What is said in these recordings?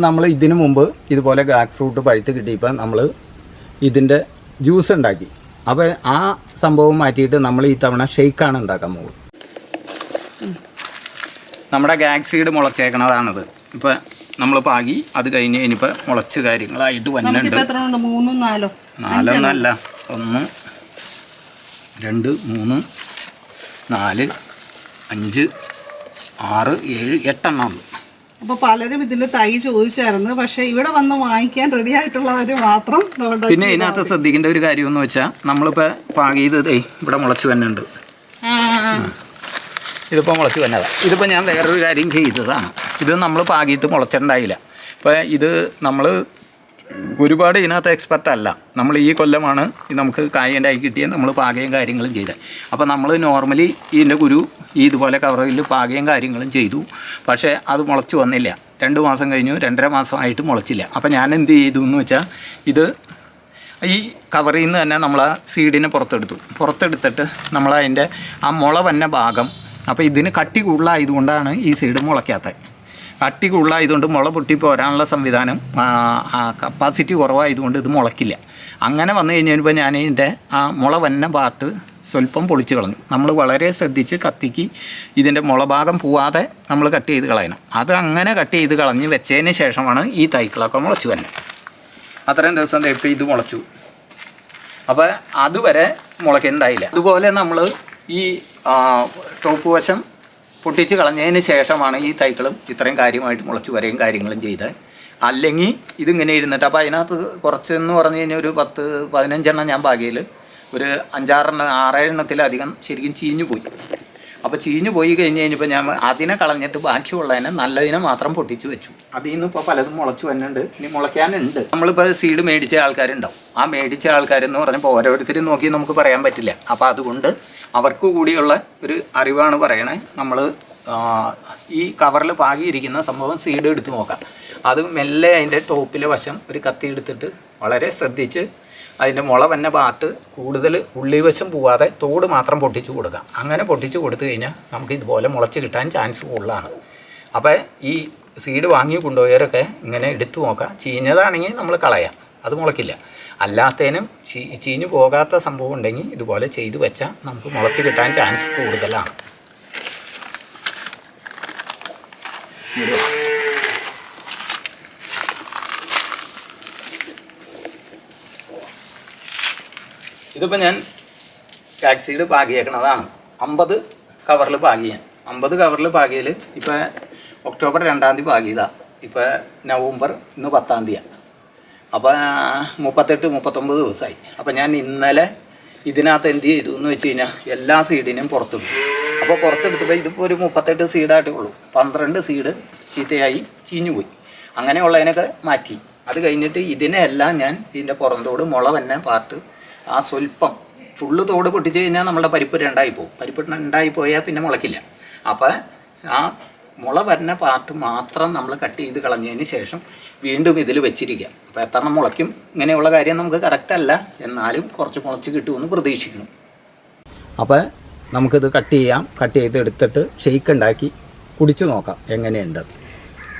നമ്മൾ ഇതിനു മുമ്പ് ഇതുപോലെ ഗ്രാക്ക് ഫ്രൂട്ട് പഴുത്ത് കിട്ടിയപ്പോൾ നമ്മൾ ഇതിന്റെ ജ്യൂസ് ഉണ്ടാക്കി. അപ്പോൾ ആ സംഭവം മാറ്റിയിട്ട് നമ്മൾ ഈ തവണ ഷെയ്ക്കാണ് ഉണ്ടാക്കാൻ പോകുന്നത്. നമ്മുടെ ഗ്രാക്ക് സീഡ് മുളച്ചേക്കണതാണിത്. ഇപ്പോൾ നമ്മൾ പാകി അത് കഴിഞ്ഞ് ഇനിയിപ്പോൾ മുളച്ച് കാര്യങ്ങളായിട്ട് വന്നിട്ടുണ്ട്. നാലോ? നാലെന്നല്ല ഒന്ന് രണ്ട് മൂന്ന് നാല് അഞ്ച് ആറ് ഏഴ് എട്ടെണ്ണം ഉണ്ട്. അപ്പോൾ പലരും ഇതിന്റെ തൈ ചോദിച്ചായിരുന്നു. പക്ഷെ ഇവിടെ വന്ന് വാങ്ങിക്കാൻ റെഡി ആയിട്ടുള്ളവർ മാത്രം പിന്നെ ഇതിനകത്ത് ശ്രദ്ധിക്കേണ്ട ഒരു കാര്യം എന്ന് വെച്ചാൽ നമ്മളിപ്പോൾ പാകിയത് ഇവിടെ മുളച്ചു തന്നെ ഉണ്ട് ഇതിപ്പോൾ മുളച്ച് വന്നതാണ് ഇതിപ്പോൾ ഞാൻ വേറൊരു കാര്യം ചെയ്തതാണ്. ഇത് നമ്മൾ പാകിയിട്ട് മുളച്ചിട്ടുണ്ടായില്ല ഇപ്പോൾ ഇത് നമ്മൾ ഒരുപാട് ഇതിനകത്ത് എക്സ്പെർട്ട് അല്ല. നമ്മൾ ഈ കൊല്ലമാണ് നമുക്ക് ആയി കിട്ടിയ നമ്മൾ പാകയും കാര്യങ്ങളും ചെയ്തത്. അപ്പോൾ നമ്മൾ നോർമലി ഇതിന്റെ കുരു ഈ ഇതുപോലെ കവറിൽ പാകയും കാര്യങ്ങളും ചെയ്തു. പക്ഷേ അത് മുളച്ച് വന്നില്ല. രണ്ട് മാസം കഴിഞ്ഞു രണ്ടര മാസമായിട്ട് മുളച്ചില്ല. അപ്പോൾ ഞാൻ എന്ത് ചെയ്തു എന്ന് വെച്ചാൽ ഇത് ഈ കവറിൽ നിന്ന് തന്നെ നമ്മൾ ആ സീഡിനെ പുറത്തെടുത്തു. പുറത്തെടുത്തിട്ട് നമ്മൾ അതിന്റെ ആ മുള വന്ന ഭാഗം അപ്പോൾ ഇതിന് കട്ടി കൂടുതലായതുകൊണ്ടാണ് ഈ സീഡ് മുളയ്ക്കാത്തത്. കട്ടി കൂടുതലായതുകൊണ്ട് മുള പൊട്ടി പോരാനുള്ള സംവിധാനം കപ്പാസിറ്റി കുറവായതുകൊണ്ട് ഇത് മുളക്കില്ല അങ്ങനെ വന്നു കഴിഞ്ഞപ്പോൾ ഞാൻ ഇതിന്റെ ആ മുള വന്ന പാർട്ട് സ്വല്പം പൊളിച്ച് കളഞ്ഞു. നമ്മൾ വളരെ ശ്രദ്ധിച്ച് കത്തിക്ക് ഇതിന്റെ മുളഭാഗം പോവാതെ നമ്മൾ കട്ട് ചെയ്ത് കളയണം. അത് അങ്ങനെ കട്ട് ചെയ്ത് കളഞ്ഞ് വെച്ചതിന് ശേഷമാണ് ഈ തൈക്കളൊക്കെ മുളച്ചു വരുന്നത് അത്രയും ദിവസം തേപ്പ് ഇത് മുളച്ചു. അപ്പോൾ അതുവരെ മുളയ്ക്കുണ്ടായില്ല. അതുപോലെ നമ്മൾ ഈ ടോപ്പ് വശം പൊട്ടിച്ച് കളഞ്ഞതിന് ശേഷമാണ് ഈ തൈക്കളും ഇത്രയും കാര്യമായിട്ട് മുളച്ചു വരെയും കാര്യങ്ങളും ചെയ്തത്. അല്ലെങ്കിൽ ഇതിങ്ങനെ ഇരുന്നിട്ട് അപ്പോൾ അതിനകത്ത് കുറച്ചെന്ന് പറഞ്ഞു കഴിഞ്ഞാൽ ഒരു പത്ത് പതിനഞ്ചെണ്ണം ഞാൻ ഭാഗ്യയിൽ ഒരു അഞ്ചാറെണ്ണം ആറേഴെണ്ണത്തിലധികം ശരിക്കും ചീഞ്ഞു പോയി അപ്പോൾ ചീഞ്ഞു പോയി കഴിഞ്ഞ് കഴിഞ്ഞപ്പോൾ ഞാൻ അതിനെ കളഞ്ഞിട്ട് ബാക്കിയുള്ളതിനെ നല്ലതിനെ മാത്രം പൊട്ടിച്ചു വെച്ചു. അതിൽ നിന്ന് ഇപ്പോൾ പലതും മുളച്ചു വന്നുണ്ട് ഇനി മുളയ്ക്കാനുണ്ട്. നമ്മളിപ്പോൾ സീഡ് മേടിച്ച ആൾക്കാരുണ്ടാവും. ആ മേടിച്ച ആൾക്കാരെന്ന് പറഞ്ഞപ്പോൾ ഓരോരുത്തരും നോക്കി നമുക്ക് പറയാൻ പറ്റില്ല. അപ്പോൾ അതുകൊണ്ട് അവർക്ക് കൂടിയുള്ള ഒരു അറിവാണ് പറയണേ. നമ്മൾ ഈ കവറിൽ പാകിയിരിക്കുന്ന സംഭവം സീഡ് എടുത്ത് നോക്കാം. അത് മെല്ലെ അതിന്റെ ടോപ്പിലെ വശം ഒരു കത്തി എടുത്തിട്ട് വളരെ ശ്രദ്ധിച്ച് അതിന്റെ മുള വന്ന പാർട്ട് കൂടുതൽ ഉള്ളിവശം പോവാതെ തോട് മാത്രം പൊട്ടിച്ച് കൊടുക്കാം അങ്ങനെ പൊട്ടിച്ച് കൊടുത്തു കഴിഞ്ഞാൽ നമുക്ക് ഇതുപോലെ മുളച്ച് കിട്ടാൻ ചാൻസ് കൂടുതലാണ്. അപ്പോൾ ഈ സീഡ് വാങ്ങി കൊണ്ടുപോയവരൊക്കെ ഇങ്ങനെ എടുത്തു നോക്കാം ചീഞ്ഞതാണെങ്കിൽ നമ്മൾ കളയാം. അത് മുളയ്ക്കില്ല അല്ലാത്തതിനും ചീ ചീഞ്ഞു പോകാത്ത സംഭവം ഉണ്ടെങ്കിൽ ഇതുപോലെ ചെയ്തു വെച്ചാൽ നമുക്ക് മുളച്ച് കിട്ടാൻ ചാൻസ് കൂടുതലാണ്. ഇതിപ്പോൾ ഞാൻ ടാക്സിയിൽ പാകിയേക്കണതാണ്. അമ്പത് കവറിൽ പാകിയ അമ്പത് കവറിൽ പാകിയതിൽ ഇപ്പോൾ ഒക്ടോബർ രണ്ടാം തീയതി പാകിയതാ. ഇപ്പോൾ നവംബർ ഇന്ന് പത്താം തീയതി അപ്പോൾ മുപ്പത്തെട്ട് മുപ്പത്തൊമ്പത് ദിവസമായി അപ്പോൾ ഞാൻ ഇന്നലെ ഇതിനകത്ത് എന്ത് ചെയ്തു എന്ന് വെച്ച് കഴിഞ്ഞാൽ എല്ലാ സീഡിനും പുറത്തിട്ടു. അപ്പോൾ പുറത്തെടുത്തപ്പോൾ ഇതിപ്പോൾ ഒരു മുപ്പത്തെട്ട് സീഡായിട്ടേ ഉള്ളൂ പന്ത്രണ്ട് സീഡ് ചീത്തയായി ചീഞ്ഞു പോയി അങ്ങനെയുള്ളതിനൊക്കെ മാറ്റി. അത് കഴിഞ്ഞിട്ട് ഇതിനെല്ലാം ഞാൻ ഇതിന്റെ പുറന്തോട് മുള തന്നെ പാർട്ട് ആ സ്വല്പം ഫുള്ള് തോട് പൊട്ടിച്ച് കഴിഞ്ഞാൽ നമ്മുടെ പരിപ്പ് രണ്ടായി പോകും പരിപ്പ് രണ്ടായി പോയാൽ പിന്നെ മുളയ്ക്കില്ല അപ്പോൾ ആ മുള വരുന്ന പാർട്ട് മാത്രം നമ്മൾ കട്ട് ചെയ്ത് കളഞ്ഞതിന് ശേഷം വീണ്ടും ഇതിൽ വെച്ചിരിക്കുക അപ്പോൾ എത്ര മുളയ്ക്കും? ഇങ്ങനെയുള്ള കാര്യം നമുക്ക് കറക്റ്റ് അല്ല. എന്നാലും കുറച്ച് മുളച്ച് കിട്ടുമെന്ന് പ്രതീക്ഷിക്കണം അപ്പോൾ നമുക്കിത് കട്ട് ചെയ്യാം. കട്ട് ചെയ്ത് എടുത്തിട്ട് ഷെയ്ക്ക് ഉണ്ടാക്കി കുടിച്ചു നോക്കാം. എങ്ങനെയുണ്ട്?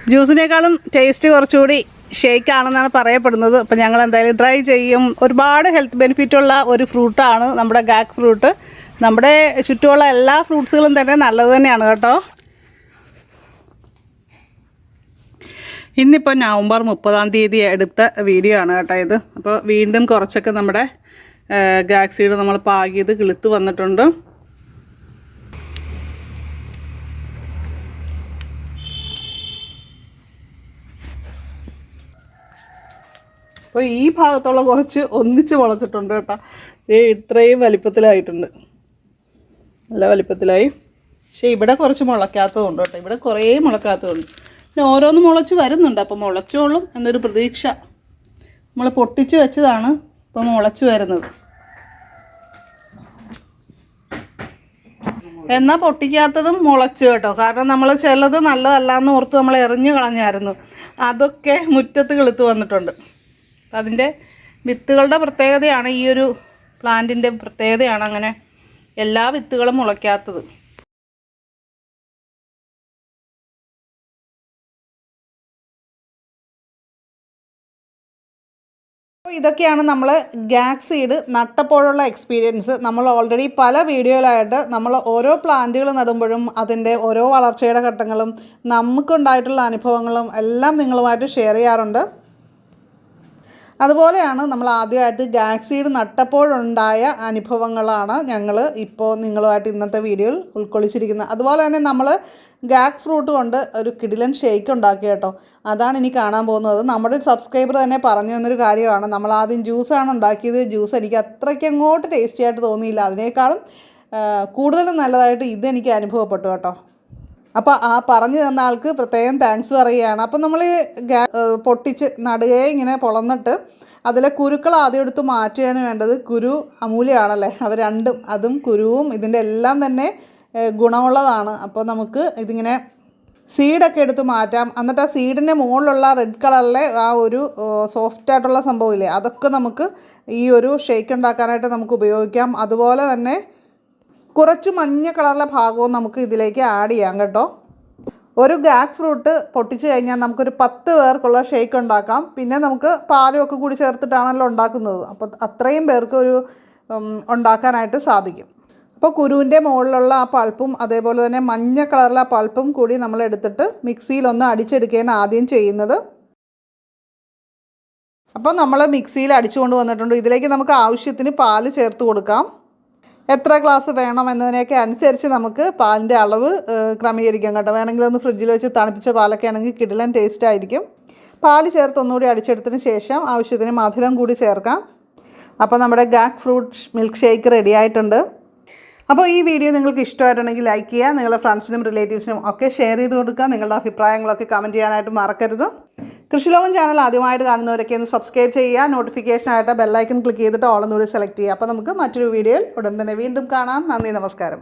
ജ്യൂസിനേക്കാളും ടേസ്റ്റ് കുറച്ചുകൂടി ഷേക്ക് ആണെന്നാണ് പറയപ്പെടുന്നത്. അപ്പം ഞങ്ങൾ എന്തായാലും ട്രൈ ചെയ്യും. ഒരുപാട് ഹെൽത്ത് ബെനിഫിറ്റ് ഉള്ള ഒരു ഫ്രൂട്ടാണ് നമ്മുടെ ഗാക്ക് ഫ്രൂട്ട് നമ്മുടെ ചുറ്റുമുള്ള എല്ലാ ഫ്രൂട്ട്സുകളും തന്നെ നല്ലത് തന്നെയാണ് കേട്ടോ. ഇന്നിപ്പോൾ നവംബർ മുപ്പതാം തീയതി എടുത്ത വീഡിയോ ആണ് കേട്ടോ ഇത്. അപ്പോൾ വീണ്ടും കുറച്ചൊക്കെ നമ്മുടെ ഗാക്സീഡ് നമ്മൾ പാകിയത് കിളുത്ത് വന്നിട്ടുണ്ട്. അപ്പോൾ ഈ ഭാഗത്തുള്ള കുറച്ച് ഒന്നിച്ച് മുളച്ചിട്ടുണ്ട് കേട്ടോ. ഏ ഇത്രയും വലിപ്പത്തിലായിട്ടുണ്ട്. നല്ല വലിപ്പത്തിലായി. പക്ഷേ ഇവിടെ കുറച്ച് മുളയ്ക്കാത്തതുണ്ട് കേട്ടോ. ഇവിടെ കുറേ മുളക്കാത്തതുണ്ട് പിന്നെ ഓരോന്ന് മുളച്ച് വരുന്നുണ്ട്. അപ്പോൾ മുളച്ചോളും എന്നൊരു പ്രതീക്ഷ നമ്മൾ പൊട്ടിച്ച് വെച്ചതാണ് ഇപ്പോൾ മുളച്ച് വരുന്നത്. എന്നാൽ പൊട്ടിക്കാത്തതും മുളച്ച് കേട്ടോ. കാരണം നമ്മൾ ചിലത് നല്ലതല്ല എന്ന് ഓർത്ത് നമ്മൾ എറിഞ്ഞു കളഞ്ഞായിരുന്നു. അതൊക്കെ മുറ്റത്ത് കിളുത്ത് വന്നിട്ടുണ്ട്. അതിന്റെ വിത്തുകളുടെ പ്രത്യേകതയാണ് ഈ ഒരു പ്ലാന്റിന്റെ പ്രത്യേകതയാണ് അങ്ങനെ എല്ലാ വിത്തുകളും മുളയ്ക്കാത്തത്. ഇതൊക്കെയാണ് നമ്മൾ ഗാക് സീഡ് നട്ടപ്പോഴുള്ള എക്സ്പീരിയൻസ്. നമ്മൾ ഓൾറെഡി പല വീഡിയോയിലായിട്ട് നമ്മൾ ഓരോ പ്ലാന്റുകൾ നടുമ്പോഴും അതിന്റെ ഓരോ വളർച്ചയുടെ ഘട്ടങ്ങളും നമുക്കുണ്ടായിട്ടുള്ള അനുഭവങ്ങളും എല്ലാം നിങ്ങളുമായിട്ട് ഷെയർ ചെയ്യാറുണ്ട്. അതുപോലെയാണ് നമ്മൾ ആദ്യമായിട്ട് ഗാക്സീഡ് നട്ടപ്പോഴുണ്ടായ അനുഭവങ്ങളാണ് ഞങ്ങൾ ഇപ്പോൾ നിങ്ങളുമായിട്ട് ഇന്നത്തെ വീഡിയോയിൽ ഉൾക്കൊള്ളിച്ചിരിക്കുന്നത്. അതുപോലെ തന്നെ നമ്മൾ ഗാക് ഫ്രൂട്ട് കൊണ്ട് ഒരു കിടിലൻ ഷേക്ക് ഉണ്ടാക്കി കേട്ടോ. അതാണ് ഇനി കാണാൻ പോകുന്നത്. നമ്മുടെ സബ്സ്ക്രൈബർ തന്നെ പറഞ്ഞു തന്നൊരു കാര്യമാണ്. നമ്മൾ ആദ്യം ജ്യൂസാണ് ഉണ്ടാക്കിയത്. ജ്യൂസ് എനിക്ക് അത്രയ്ക്ക് അങ്ങോട്ട് ടേസ്റ്റി ആയിട്ട് തോന്നിയില്ല. അതിനേക്കാളും കൂടുതലും നല്ലതായിട്ട് ഇതെനിക്ക് അനുഭവപ്പെട്ടു കേട്ടോ. അപ്പോൾ ആ പറഞ്ഞു തന്ന ആൾക്ക് പ്രത്യേകം താങ്ക്സ് പറയുകയാണ്. അപ്പോൾ നമ്മൾ ഗ്യാ പൊട്ടിച്ച് നടുകയെ ഇങ്ങനെ പൊളന്നിട്ട് അതിലെ കുരുക്കൾ ആദ്യം എടുത്ത് മാറ്റുകയാണ് വേണ്ടത്. കുരു അമൂല്യമാണല്ലേ അവ രണ്ടും അതും കുരുവും ഇതിന്റെ എല്ലാം തന്നെ ഗുണമുള്ളതാണ്. അപ്പോൾ നമുക്ക് ഇതിങ്ങനെ സീഡൊക്കെ എടുത്ത് മാറ്റാം. എന്നിട്ട് ആ സീഡിന്റെ മുകളിലുള്ള റെഡ് കളറിലെ ആ ഒരു സോഫ്റ്റ് ആയിട്ടുള്ള സംഭവമില്ലേ അതൊക്കെ നമുക്ക് ഈ ഒരു ഷേക്ക് ഉണ്ടാക്കാനായിട്ട് നമുക്ക് ഉപയോഗിക്കാം. അതുപോലെ തന്നെ കുറച്ച് മഞ്ഞ കളറിലെ ഭാഗവും നമുക്ക് ഇതിലേക്ക് ആഡ് ചെയ്യാം കേട്ടോ. ഒരു ഗാക്ക് ഫ്രൂട്ട് പൊട്ടിച്ച് കഴിഞ്ഞാൽ നമുക്കൊരു പത്ത് പേർക്കുള്ള ഷേക്ക് ഉണ്ടാക്കാം. പിന്നെ നമുക്ക് പാലും ഒക്കെ കൂടി ചേർത്തിട്ടാണല്ലോ ഉണ്ടാക്കുന്നത്. അപ്പോൾ അത്രയും പേർക്ക് ഒരു ഉണ്ടാക്കാനായിട്ട് സാധിക്കും. അപ്പോൾ കുരുവിന്റെ മുകളിലുള്ള ആ പൾപ്പും അതേപോലെ തന്നെ മഞ്ഞ കളറിലെ ആ പൾപ്പും കൂടി നമ്മൾ എടുത്തിട്ട് മിക്സിയിലൊന്ന് അടിച്ചെടുക്കുകയാണ് ആദ്യം ചെയ്യുന്നത്. അപ്പോൾ നമ്മൾ മിക്സിയിൽ അടിച്ചുകൊണ്ട് വന്നിട്ടുണ്ട്. ഇതിലേക്ക് നമുക്ക് ആവശ്യത്തിന് പാൽ ചേർത്ത് കൊടുക്കാം. എത്ര ഗ്ലാസ് വേണം എന്നതിനെയൊക്കെ അനുസരിച്ച് നമുക്ക് പാലിന്റെ അളവ് ക്രമീകരിക്കാം കേട്ടോ. വേണമെങ്കിൽ ഒന്ന് ഫ്രിഡ്ജിൽ വെച്ച് തണുപ്പിച്ച പാലൊക്കെ ആണെങ്കിൽ കിടിലൻ ടേസ്റ്റ് ആയിരിക്കും. പാൽ ചേർത്ത് ഒന്നുകൂടി അടിച്ചെടുത്തതിന് ശേഷം ആവശ്യത്തിന് മധുരം കൂടി ചേർക്കാം. അപ്പോൾ നമ്മുടെ gac fruit milk shake ready ആയിട്ടുണ്ട്. അപ്പോൾ ഈ വീഡിയോ നിങ്ങൾക്ക് ഇഷ്ടമായിട്ടുണ്ടെങ്കിൽ ലൈക്ക് ചെയ്യുക നിങ്ങളുടെ ഫ്രണ്ട്സിനും റിലേറ്റീവ്സിനും ഒക്കെ ഷെയർ ചെയ്ത് കൊടുക്കുക നിങ്ങളുടെ അഭിപ്രായങ്ങളൊക്കെ കമന്റ് ചെയ്യാനായിട്ട് മറക്കരുത്. കൃഷിലോകം ചാനൽ ആദ്യമായിട്ട് കാണുന്നവരൊക്കെ ഒന്ന് സബ്സ്ക്രൈബ് ചെയ്യുക നോട്ടിഫിക്കേഷനായിട്ട് ബെല്ലൈക്കൺ ക്ലിക്ക് ചെയ്തിട്ട് ഓളെന്നൂടി സെലക്ട് ചെയ്യുക. അപ്പോൾ നമുക്ക് മറ്റൊരു വീഡിയോയിൽ ഉടൻ തന്നെ വീണ്ടും കാണാം. നന്ദി നമസ്കാരം.